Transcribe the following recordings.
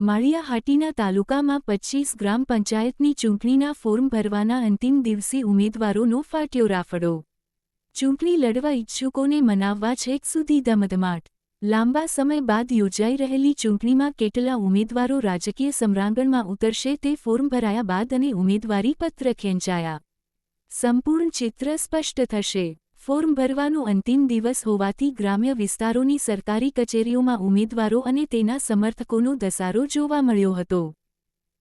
માળિયાહાટીના તાલુકામાં પચ્ચીસ ગ્રામ પંચાયતની ચૂંટણીના ફોર્મ ભરવાના અંતિમ દિવસે ઉમેદવારોનો ફાટ્યો રાફડો. ચૂંટણી લડવા ઇચ્છુકોને મનાવવા છેક સુધી ધમધમાટ. લાંબા સમય બાદ યોજાઈ રહેલી ચૂંટણીમાં કેટલા ઉમેદવારો રાજકીય સમ્રાંગણમાં ઉતરશે તે ફોર્મ ભરાયા બાદ અને ઉમેદવારી પત્ર ખેંચાયા. સંપૂર્ણ ચિત્ર સ્પષ્ટ થશે. ફોર્મ ભરવાનો અંતિમ દિવસ હોવાથી ગ્રામ્ય વિસ્તારોની સરકારી કચેરીઓમાં ઉમેદવારો અને તેના સમર્થકોનો ધસારો જોવા મળ્યો હતો.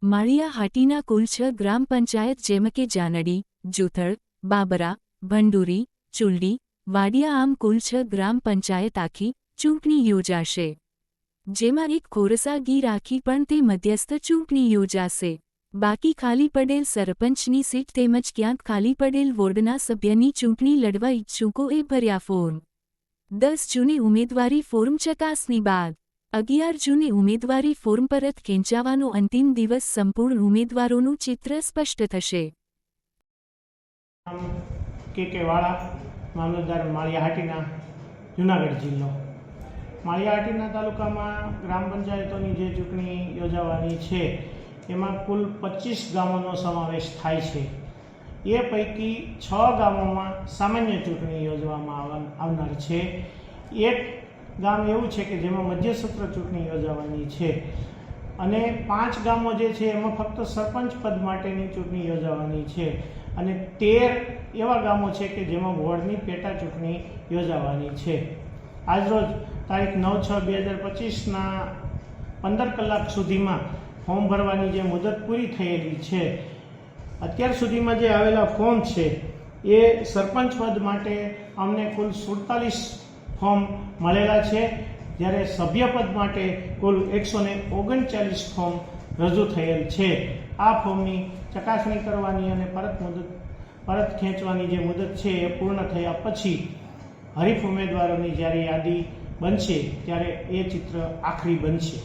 માળિયા હાટીના કુલ છ ગ્રામ પંચાયત જેમ કે જાનડી, જૂથળ, બાબરા, ભંડુરી ચુલડી વાડિયા આમ કુલ છ ગ્રામ પંચાયત આખી ચૂંટણી યોજાશે. જેમાં એક ખોરસા ગીર આખી પણ તે મધ્યસ્થ ચૂંટણી યોજાશે. બાકી ખાલી પડેલ સરપંચની સીટ તેમજ ક્યાંક ખાલી પડેલ વોર્ડના સભ્યની ચૂંટણી લડવા ઇચ્છુકોએ ભર્યા ફોર્મ. દસ જૂને ઉમેદવારી ફોર્મ ચકાસણી બાદ અગિયાર જૂને ઉમેદવારી ફોર્મ પરત ખેંચાવાનો અંતિમ દિવસ સંપૂર્ણ ઉમેદવારોનું ચિત્ર સ્પષ્ટ થશે. કે જિલ્લો. માળિયાહાટીના તાલુકામાં ગ્રામ પંચાયતોની જે ચૂંટણી યોજાવાની છે એમાં કુલ પચીસ ગામોનો સમાવેશ થાય છે. એ પૈકી છ ગામોમાં સામાન્ય ચૂંટણી યોજવામાં આવનાર છે. એક ગામ એવું છે કે જેમાં મધ્યસત્ર ચૂંટણી યોજાવાની છે. અને પાંચ ગામો જે છે એમાં ફક્ત સરપંચ પદ માટેની ચૂંટણી યોજાવાની છે. અને તેર એવા ગામો છે કે જેમાં વોર્ડની પેટા ચૂંટણી યોજાવાની છે. આજરોજ તારીખ નવ છ બે હજાર પચીસના પંદર કલાક સુધીમાં ફોર્મ ભરવાની જે મુદત પૂરી થયેલી છે, અત્યાર સુધીમાં જે આવેલા ફોર્મ છે, એ સરપંચ પદ માટે અમને કુલ સુડતાલીસ ફોર્મ મળેલા છે. જ્યારે સભ્યપદ માટે કુલ એકસો ને ઓગણચાલીસ ફોર્મ રજૂ થયેલ છે. આ ફોર્મની ચકાસણી કરવાની અને પરત મુદત, પરત ખેંચવાની જે મુદત છે એ પૂર્ણ થયા પછી હરીફ ઉમેદવારોની જ્યારે યાદી બનશે, ત્યારે એ ચિત્ર આખરી બનશે.